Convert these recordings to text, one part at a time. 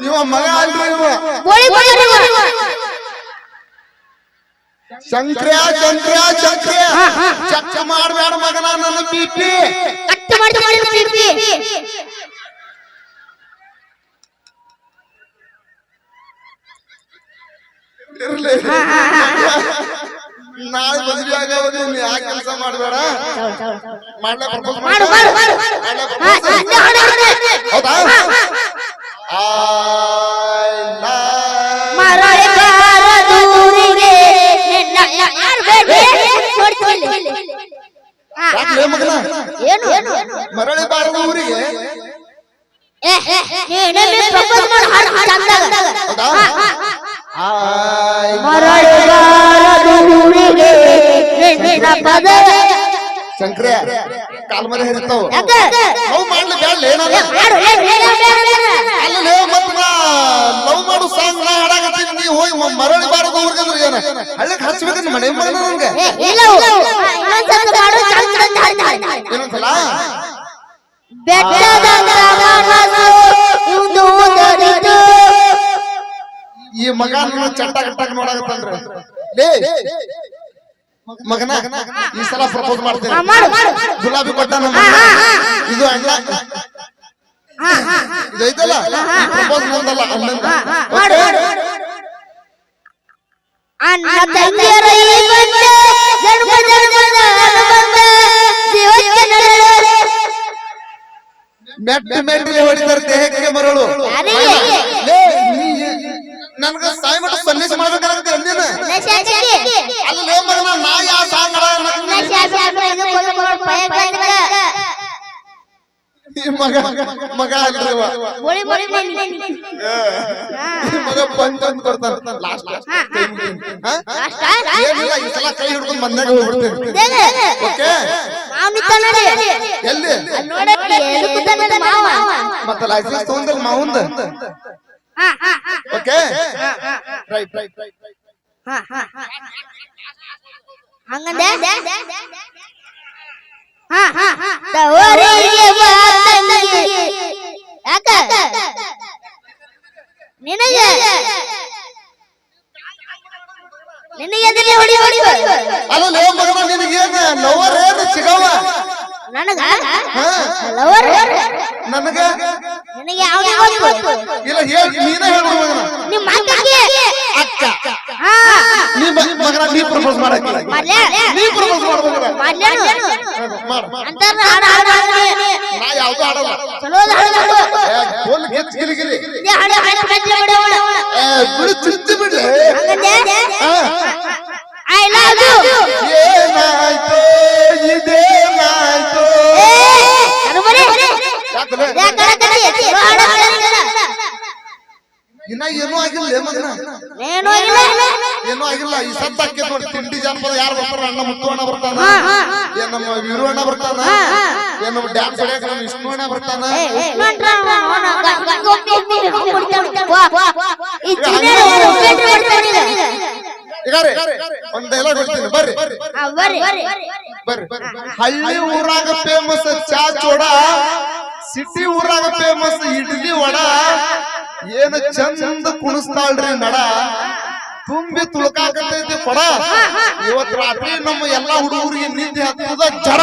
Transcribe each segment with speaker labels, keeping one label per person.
Speaker 1: ಇವ ಮಗ ಅಲ್ರಿ ಶಂಕ್ರ್ಯ ಶಂಕ್ರ್ಯ ಶಂಕ್ರ್ಯ. ಚಕ್ಕ ಮಾಡ್ಬೇಡ ಮಗನ ನನ್ನ ಬಿಪಿ
Speaker 2: ಕಟ್ ಮಾಡಿ ಮಾಡಿ ಬಿಡ್ತಿ
Speaker 1: ಇರ್ಲಿ. ನಾಳೆ ಮದ್ವೆ ಆಗವದು ನೀ ಯಾಕೆ ಕೆಲಸ ಮಾಡಬೇಡ? ಮಾಡ್ಲೇ ಪ್ರಪೋಸ್
Speaker 2: ಮಾಡು.
Speaker 1: ಹೌದಾ?
Speaker 2: ಮರಳಿ ಬಾರ ದೂರಿಗೆ ನಿನ್ನ ಯಾರು ಬೇಡ್ರಿ? ನೋಡ್ತೀನಿ ಇಲ್ಲಿ. ಹಾ, ಹಾ.
Speaker 1: ಯಾಕ್ಲೇ ಮಗನ
Speaker 2: ಏನು ಏನು
Speaker 1: ಮರಳಿ ಬಾರದ ಊರಿಗೆ
Speaker 2: ಏ, ಏ, ನೀನೇ ಪ್ರಪೋಸ್ ಮಾಡು ಹಾಡು ಚಂದಾಗ.
Speaker 1: ಹೌದಾ
Speaker 2: ಹಾ, ಹಾ.
Speaker 1: I
Speaker 2: ಮರಳಿ ಬಾರ ದೂರಿಗೆ ನಿನ್ನ ಪದ
Speaker 1: ಶಂಕ್ರ್ಯ ಕಾಲ್ ಮರೆ ಹರಿತಾವ? ಲವ್ ಮಾಡ್ಲಿ ಬ್ಯಾಡ್ಲಿ ಏನಾರ. ಅಲ್ಲೇ ಮತ್ ನಾ ಲವ್ ಮಾಡು ಸಾಂಗ್ ನಾ ಹಾಡಾಕತ್ತೀನಿ ನೀ ಹೋಗಿ ಮರಳಿ ಬಾರದ ಊರಿಗೆ ಅಂದ್ರೆ ಏನ ಹಳ್ಳಕ್ ಹಚ್ಬೇಕಂತ ಮನೆ ಮಗನ ನನ್ಗೆ. ಏನಂತಲ್ಲ
Speaker 2: ಬೆಟ್ಟದ.
Speaker 1: ಈ ಮಗ ನನ್ನ ಚಟ್ಟ ಕಟ್ಟಾಗ ನೋಡಾಕತ್ತನ್ರಿ ಲೇ ಮಗನ? ಈ ಸಲ ಪ್ರಪೋಸ್ ಮಾಡ್ತೇನೆ.
Speaker 2: ಹಾ, ಮಾಡು, ಮಾಡು.
Speaker 1: ಗುಲಾಬಿ ಕೊಟ್ಟ. ಇದು ಅಣ್ಣ.
Speaker 2: ಹಾ, ಹಾ, ಹಾ.
Speaker 1: ಪ್ರಪೋಸ್ ನಂದಲ್ಲ ಅಣ್ಣಂದ.
Speaker 2: ಅಣ್ಣ ಈ ಬಂದೆ ಜನ್ಮ ಜನ್ಮದ ಅನುಬಂಧ,
Speaker 1: ಮೆಟ್ಟ ಮೆಟ್ಟಿಗೆ ಹೊಡಿತಾರೆ ದೇಹಕ್ಕೆ ಮರಳು.
Speaker 2: ನನಗ
Speaker 1: ಲೇ, ನೀ ನನ್ಗ ಸಾಯ್ಬಿಟ್ಟು ಮಗ ಮಗ ಮಗ ಕೊಡ್ತಾನ. ಲಾಸ್ಟ್? ಏನಿಲ್ಲ ಈ ಸಲ ಕೈ ಹಿಡ್ಕೊಂಡು ಮನ್ಯಾಗ ಹೋಗ್ಬಿಡ್ತೇನೆ. ಓಕೆ?
Speaker 2: ಮಾವ್ ನಿಂತ
Speaker 1: ಎಲ್ಲಿ?
Speaker 2: ಅಲ್ಲಿ ನೋಡಕ್ಕೆ ಎಲ್ಲಿ ಕೂತಾನಂತ ಮಾವ.
Speaker 1: ಮತ್ತೆ ಲೈಸೆನ್ಸ್ ತಗೊಂಡಲ್ ಮಾವಂದ. ಓಕೆ? ರೈಟ್.
Speaker 2: ಹಂಗಂದೆ ಹಾ, ಹಾ, ಹಾ. ತವರಿಗೆ ಬಾ ತಂಗಿ. ಯಾಕ ನಿನಗೆ? ನಿನಗೆ ಹೊಡಿ ಹೊಡಿ
Speaker 1: ಅಲ್ಲ ಲೇ ಮಗನ ನಿನಗೇನ ಲವರ್ ಏನು ಸಿಗವ
Speaker 2: ನನಗ?
Speaker 1: ಹಾ.
Speaker 2: ಲವರ್?
Speaker 1: ನನಗ?
Speaker 2: ನಿನಗೆ ಯಾವ ಗೊತ್ತು?
Speaker 1: ಇಲ್ಲ ಹೇಳಿ ನೀನೇ ಹೇಳು ಮಗನ.
Speaker 2: ನಿಮ್ಮ ಅಕ್ಕಗೆ.
Speaker 1: ಅಕ್ಕ.
Speaker 2: ಹಾ.
Speaker 1: ನೀ ಮ- ಮಗನ ನೀ ಪ್ರಪೋಸ್ ಮಾಡಕ್ಕೆ ನೀ ಪ್ರಪೋಸ್
Speaker 2: ಮಾಡ್ಲೇನು
Speaker 1: ಮಾಡ
Speaker 2: ಅಂತಾರ ಹಾಡು ಹಾಡು
Speaker 1: ನಾ ಯಾವ್ದು ಆಡಲ್ಲ
Speaker 2: ಚಲೋ ಹಾಡು ಹಾಡು
Speaker 1: ಏ, ಫುಲ್ ಗಿಚ್ ಗಿಲಿ ಗಿಲಿ.
Speaker 2: ಇದೇ ಹಾಡು ಹಾಡು ಬಿಡ್ಲೆ ಬಿಡು ಬಿಡು.
Speaker 1: ಏ, ಬಿಡು ಚಿಂತೆ ಬಿಡ್ಲೆ
Speaker 2: ಹಂಗಂದೆ. ಐ ಲವ್ ಯು
Speaker 1: ಏನಾಯ್ತು ಇದೇನಾಯ್ತು. ಯಾಕಲೆ? ಇನ್ನ ಏನೂ ಆಗಿಲ್ಲ ಮಗನ
Speaker 2: ಏನೋ
Speaker 1: ಏನೂ ಆಗಿಲ್ಲ ಈ ಸತ್ತ ಹಾಕಿ ನೋಡಿ ತಿಂಡಿ ಜಾನಪದ ಯಾರು ಬರ್ತಾರ ಅಣ್ಣ ಮುತ್ತು ಅಣ್ಣ ಬರ್ತಾನ ಏನ್ ನಮ್ಮ ವೀರು ಅಣ್ಣ ಬರ್ತಾನ ಏನ್ ನಮ್ಮ ಡ್ಯಾನ್ಸ್ ಸಡಿಯಾಕ ನಮ್ಮ ವಿಷ್ಣು ಅಣ್ಣ ಬರ್ತಾನ ಒಂದ್ ಡೈಲಾಗ್ ಹೇಳ್ತೀನಿ ಬರ್ರಿ ಬರ್ರಿ ಹಳ್ಳಿ ಊರಾಗ ಫೇಮಸ್ ಚಾ ಚೋಡ ಸಿಟಿ ಊರಾಗ ಫೇಮಸ್ ಇಡ್ಲಿ ವಡ. ಏನು ಚಂದ ಕುಣಿಸ್ತಾಳ್ರಿ ನಡ. ತುಂಬಿ ತುಳ್ಕಾಕತೈತಿ ಕೊಡ. ಇವತ್ ರಾತ್ರಿ ನಮ್ಮ ಎಲ್ಲ ಹುಡುಗರಿಗೆ ನಿದ್ದೆ ಹತ್ತದ ಜರ.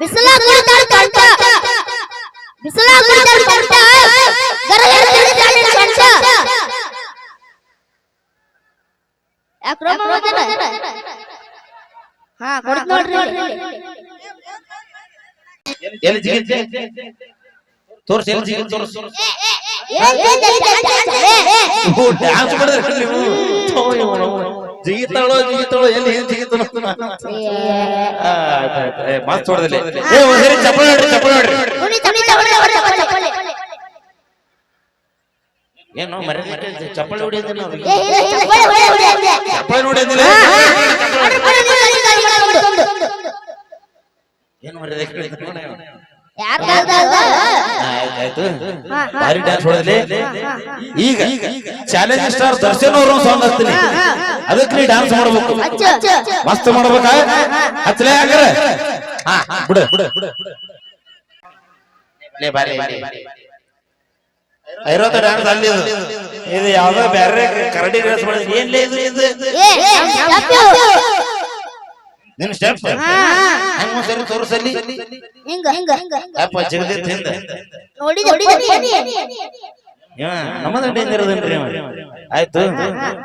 Speaker 2: ಬಿಸಿಲ ಹಾ ಕೊಡ್ತ್ ನೋಡ್ರಿ
Speaker 3: ಎಲ್ಲಿ ಜಿಗಿನ್ ತೋರ್ಸ್ ಎಲ್ಲಿ ತೋರ್ಸ್ ಡ್ಯಾನ್ಸ್ ಮಾಡಿದ್ರೆ ನೀವು. ಜಿಗಿತಾಳೋ ಜಿಗಿತಾಳೋ ಎಲ್ಲಿ ಏನ್ ಜಿಗಿತಾಳೋ ಮಸ್ತ್ ಹೊಡೆದಿಲ್ಲ ಏ ಚಪ್ಪಲ್ ನೋಡ್ರಿ ಚಪ್ಪಲ್ ನೋಡ್ರಿ ಏನು ಮರ ಚಪ್ಪಲ್ ಹೊಡಿಯೋದಿಲ್ಲ. ಚಪ್ಪಲ್ ನೋಡಿ ಅಂದಿಲ್ಲ ಏನು ಭಾರಿ ಡ್ಯಾನ್ಸ್ ಹೊಡೆದ್ಲಿ? ಈಗ ಚಾಲೆಂಜ್ ಸ್ಟಾರ್ ದರ್ಶನ್ ಅವರು ಸಾಂಗ್ ಹಚ್ತೀನಿ. ಅದಕ್ಕೆ ನೀ ಡ್ಯಾನ್ಸ್ ಮಾಡ್ಬೇಕು. ಮಸ್ತ್ ಮಾಡ್ಬೇಕಾ? ಹಚ್ಚಲೇ ಹಾಕ್ರೆ ಹಾ ಬಿಡು. ಬಿಡು ಬಾರಿ ಬಾರಿ. ಐರೋತ ಡ್ಯಾನ್ಸ್ ಅಲ್ಲಿ ಇದು. ಇದು ಯಾವ್ದೋ ಬ್ಯಾರೆ ಕರಡಿ ಡ್ರೆಸ್ ಮಾಡಿದ್ರು. ಏನ್ಲೇ ಇದು ಇದು? ನಿನ್ ಸ್ಟೆಪ್
Speaker 2: ಹಾ,
Speaker 3: ಹೆಂಗ್ ಸರಿ ತೋರಿಸಲಿ
Speaker 2: ಹಿಂಗ ಹಿಂಗ ಹಿಂಗ.
Speaker 3: ಅಪ್ಪ ಜಗದಿತ್ ಹಿಂದ.
Speaker 2: ನೋಡಿ ನೋಡಿದ
Speaker 3: ಇವ ನಮ್ಮದ ಡೇಂಜರ್ ಅದನ್ರಿ ಇವ. ಆಯ್ತು.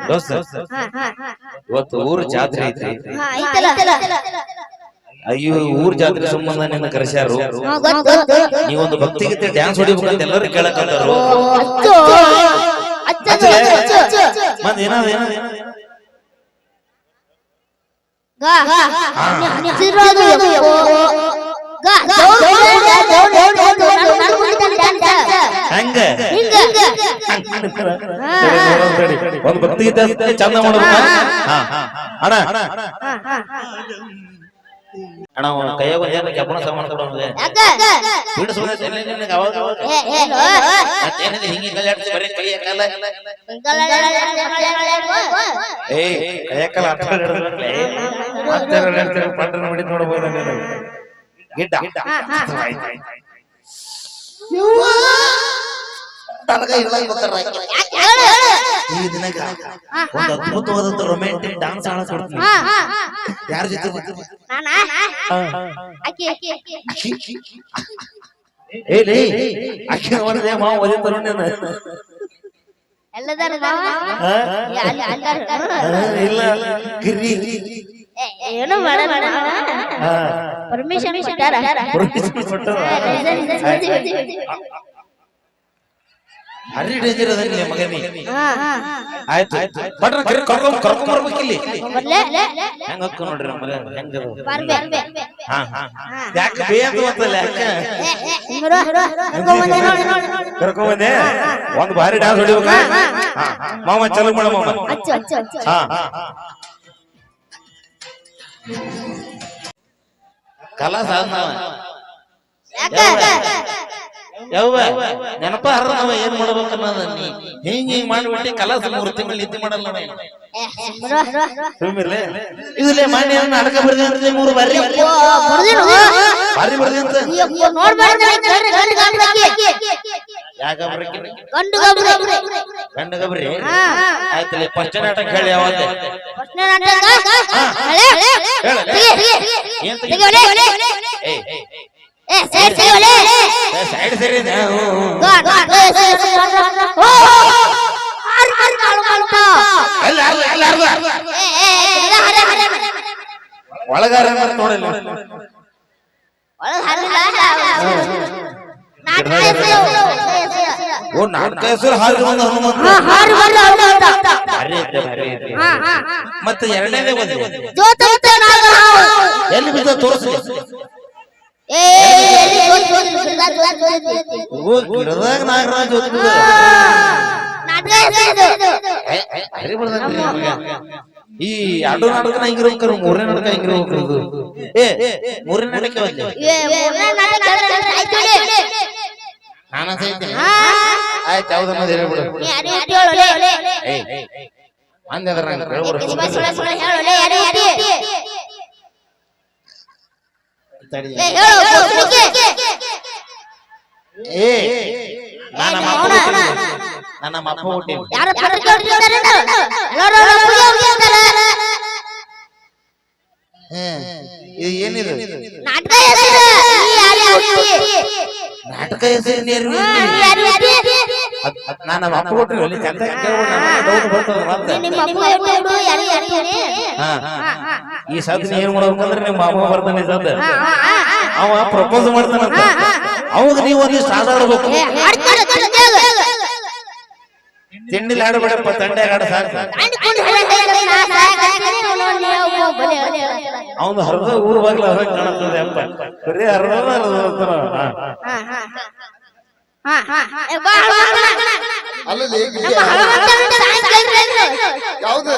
Speaker 3: ದೋಸ್ತ.
Speaker 2: ಹಾ ಹಾ ಹಾ
Speaker 3: ಇವತ್ತು ಊರ್ ಜಾತ್ರೆ ಐತ್ರಿ. ಅಯ್ಯೋ ಊರ್ ಜಾತ್ರೆ ಸಂಬಂಧ ನಿನ್ನ ಕರೆಸ್ಯಾರು.
Speaker 2: ಹಾ, ಗೊತ್ತು ಗೊತ್ತು.
Speaker 3: ನೀವೊಂದು ಭಕ್ತಿ ಗೀತೆ ಡ್ಯಾನ್ಸ್ ಹೊಡಿಬೇಕಂತ ಎಲ್ಲರೂ ಕೇಳಕತ್ತಾರು.
Speaker 2: ಅಚ್ಚು
Speaker 3: ಮತ್ ಏನಾದ ಏನಾದ ಒಂದು ಭಕ್ತಿ ಗೀತೆ ಚಂದ ಮಾಡ್ಬೇಕ ಹಾ ಅಣ್ಣ
Speaker 2: ಹಾ, ಹಾ, ಹಾ.
Speaker 3: ಅಣ್ಣ ಅವನ ಕೈಯಾಗ ಒಂದ್ ಏನ್ ಕೆಬ್ಬಣ ಸಾಮಾನು ಕೊಡು ಅವ್ನಿಗೆ.
Speaker 2: ಯಾಕ
Speaker 3: ಬಿಡು ಸುಮ್ನೆ ತಲೆ ನಿನಗೆ ಅವಾಗ ಅವಾಗ.
Speaker 2: ಏ ಏನು
Speaker 3: ಮತ್ತೇನಿದೆ ಹಿಂಗೆ ಕಲ್ಯಾಡ್ತಿ ಬರೀ ಕೈಯ ಕಾಲ ಏಯ್ ಕೈಯ ಕಾಲ ಆಟ ಆಡಿರ್ಬೇಕಲೇ. ಮತ್ತೆ ನೋಡ್ಬೋದು ನೀನು. ಗಿಡ್ಡ. ಈ ದಿನಗ ಒಂದು ಅದ್ಭುತವಾದಂತ ರೊಮ್ಯಾಂಟಿಕ್ ಡಾನ್ಸ್ ಆಡಕ್ ಕೊಡ್ತೀನಿ ಯಾರ ಜೊತೆ ಬರ್ತೀನಿ?
Speaker 2: ಅಕ್ಕಿ.
Speaker 3: ನೋಡಿದೆ ಮಾವ ಒದಿತಾರ ನೀನು.
Speaker 2: ಎಲ್ಲದಾರ
Speaker 3: ಇಲ್ಲ. ಗಿರಿ
Speaker 2: ಏನು. ಪರ್ಮಿಷನ್
Speaker 3: ಹರಿ ಡೇಂಜರ್ ನಿಮ್ಮ ಮಗನಿ.
Speaker 2: ಹಾ ಹಾ.
Speaker 3: ಆಯ್ತು. ಬಟ್ ಕರ್ಕೊಂಡ್ ಕರ್ಕೊಂಡ್ ಬರ್ಬೇಕಿಲ್ಲಿ
Speaker 2: ಬರ್ಲೆ.
Speaker 3: ಹೆಂಗ ಹೊಕ್ಕ ನೋಡ್ರಿ ನಮ್ಮ ಮಗ ಹೆಂಗ ಅದು?
Speaker 2: ಬರ್ಬೆ
Speaker 3: ಹಾ ಹಾ. ಯಾಕ ಬೇ ಅಂತ ಗೊತ್ತಲ್ಲ ಯಾಕ?
Speaker 2: ಹಿಂಗರು ಕರ್ಕೊಂಡ್ ಬಂದೆ ನೋಡಿ ನೋಡಿ ನೋಡಿ.
Speaker 3: ಕರ್ಕೊಂಡ್ ಬಂದೆ? ಒಂದ್ ಭಾರಿ ಡ್ಯಾನ್ಸ್ ಹೊಡಿಬೇಕ. ಮಾಮ ಚಲೋ ಮಾಡ ಮಾಮ ಹಾ. ಕಲಾ ಸಾಧನ ಯವ್ವ ನೆನಪ ಹರ ನಾವ ಏನ್ ಮಾಡ್ಬೇಕು ಅನ್ನೋದ ನೀ ಹಿಂಗ್ ಹಿಂಗ್ ಮಾಡ್ಬಿಟ್ಟು ಕಲಾಸ ಮೂರು ತಿಂಗಳು ನಿದ್ದೆ ಮಾಡಲ್ಲ ಇದುಲೇ ಮಾನ್ಯ ನಾಟಕ ಬರ್ದಿ ಮೂರು ಬಾರಿ. ಬಾರಿ ಬರ್ದಿ ಅಂತ
Speaker 2: ಗಂಡು ಗಂಡು ಗಂಡು
Speaker 3: ಯಾಕ ಬರ್ಕಿ
Speaker 2: ಗಂಡು ಗಬ್ರಿ.
Speaker 3: ಗಂಡ ಗಬ್ರಿ
Speaker 2: ಹಾ, ಹಾ.
Speaker 3: ಆಯ್ತಲ್ಲ ಫಸ್ಟ್ ನಾಟಕ ಹೇಳಿ
Speaker 2: ತೆಗಿ.
Speaker 3: ಏನ್.
Speaker 2: ಏ,
Speaker 3: ಸರಿ.
Speaker 2: ಸರಿ ಹರ.
Speaker 3: ಒಳಗಾರ ನೋಡಿಲ್ಲ. ಓ ನಾಟಕ ಹೆಸರು ಹಾರಿ ಬಂದ ಹನುಮಂತ. ಮತ್ತೆ ಎರಡನೇದೇ ಬಂದಿ. ಎಲ್ಲಿ ಬಿದ್ದ ತೋರಿಸ್ಲಿ ಗಿಡದಾಗ ನಾಗರಾಜ್
Speaker 2: ನಾಟಕ.
Speaker 3: ಈ ಎರಡು ನಾಟಕನ ಹಿಂಗಿರ್ಬೇಕಾರ ಮೂರನೇ ನಾಟಕ ಹಿಂಗಿರ್ಬೇಕು ಇದು ಏ ಮೂರನೇ ನಾಟಕ
Speaker 2: ನಾಟಕ.
Speaker 3: ನಾನ. ಆಯ್ತು ಯಾವ್ದು ಅನ್ನೋದು ಹೇಳ್ಬಿಡು ಅಂದೆ ಹೇಳ್ಬಿಡು.
Speaker 2: ಕಿಸ್ಮ ಸುಳ ಸುಳ ಹೇಳು, ಒಲೆ, ಯಾರು ಇಟ್ಟಿ?
Speaker 3: ತಡಿ.
Speaker 2: ಏ, ಹೇಳು, ಕೊಸ್ಲಿಕ್ಕೆ.
Speaker 3: ಏ ನಾನು ನಮ್ಮ ಅಪ್ಪ ನಾನು ನಮ್ಮ ಅಪ್ಪ ಹುಟ್ಟಿದ್ದು.
Speaker 2: ಯಾರು.
Speaker 3: ಇದು ಏನಿದು
Speaker 2: ನಾಟಕ ಹೆಸರು. ನೀ ಯಾರು ಇಟ್ಟಿ?
Speaker 3: ನಾಟಕ ಹೆಸರು ನಾನು ನಮ್ಮ ಅಪ್ಪ. ಅಲ್ಲಿ ಚಂದ ಡೌಟ್ ಬರ್ತದೆ ಮತ್ತೆ. ಹಾ. ಈ ಸದ್ ಏನ್ ಮಾಡ್ಬೇಕಂದ್ರೆ ನಿಮ್ಮ ಮಾಮ ಬರ್ತಾನೆ ಸದ್
Speaker 2: ಹಾ, ಹಾ, ಹಾ, ಹಾ.
Speaker 3: ಅವ ಪ್ರಪೋಸ್ ಮಾಡ್ತಾನಂತ ಅವಾಗ ನೀವು ಒಂದಿಷ್ಟು ಆಡಾಡ್ಬೇಕು. ತಿಂಡಿಲಿ ಆಡಬೇಡಪ್ಪ ತಂಡೆ ಆಡ
Speaker 2: ಬಲೆ.
Speaker 3: ಅವನು ಹರಿದ ಊರ್ ಬಾಗ್ಲ ಅದ ಕಾಣುತ್ತದೆ ಅಪ್ಪ. ಬರೀ ಹರಿದ ಹರಿದ
Speaker 1: ಯಾವ್ದು?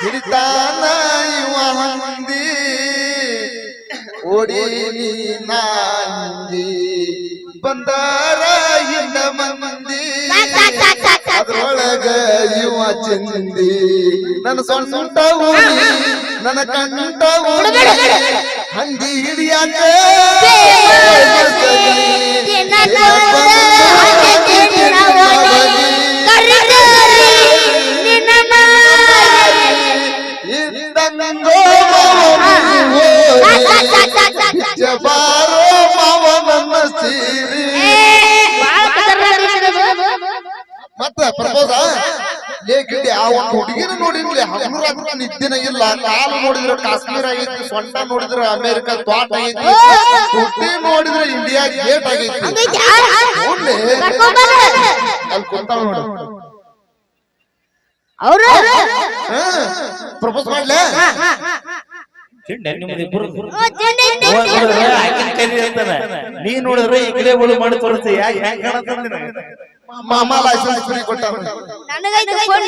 Speaker 2: ಹಿಡಿತಾನ ಇವ ಹಂದಿ,
Speaker 1: ಓಡಿ ನಾಂದಿ ಬಂದಾರ ಹಿಂದ ಮಂದಿ ಇವ ಚಿಂದಿ. ನನ್ನ ಸೊಂಟ ಊರಿ ನನ್ನ ಕಂಟ ಊರಿ ಹಂದಿ ಹಿಡಿಯಾಕ ಲೇ ಗಿಡ್ಡಿ ಆ ಒಂದು ಹುಡುಗಿನ ನೋಡಿದ್ರೆ ಹಗುರ ಹಗುರ ನಿದ್ದಿನ ಇಲ್ಲ. ಕಾಲು ನೋಡಿದ್ರೆ ಕಾಶ್ಮೀರ ಐತಿ ಸೊಂಟ ನೋಡಿದ್ರೆ ಅಮೆರಿಕ ತ್ವಾಟ ಐತಿ. ಹುಟ್ಟಿ ನೋಡಿದ್ರೆ ಇಂಡಿಯಾ ಗೇಟ್ ಆಗೈತಿ. ನೋಡ್ಲಿ ಅಲ್ಲಿ ಕುಂತಾವ ನೋಡಿ.
Speaker 2: ಅವರು?
Speaker 1: ಪ್ರಪೋಸ್ ಮಾಡ್ಲೆ?
Speaker 3: ನೀ ನೋಡಿದ್ರೆ ಈ ಮಾಡಿ ತೋರಿಸ್ತೀಯ? ಯಾಕೆ ಹೆಂಗ್
Speaker 1: ಮಾಮ ಲೈಸೆನ್ಸ್ ಫ್ರೀ ಕೊಟ್ಟ
Speaker 2: ನನಗೈತೆ ಫೋನ್